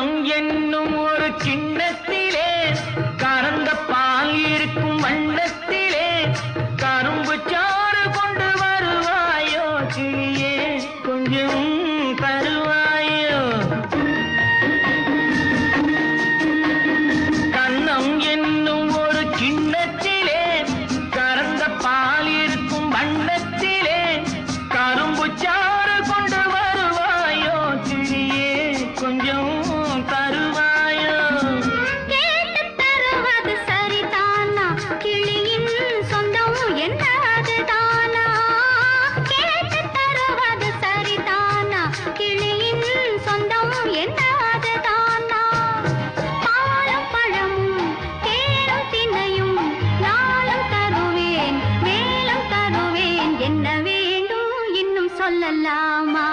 உள்ளம் என்னும் ஒரு சின்னத்திலே கறந்த பால் இருக்கும் வண்ணத்திலே கரும்பு சாறு கொண்டு வருவாயோ கொஞ்சம் என்ன வேண்டும் இன்னும் சொல்லலாமா?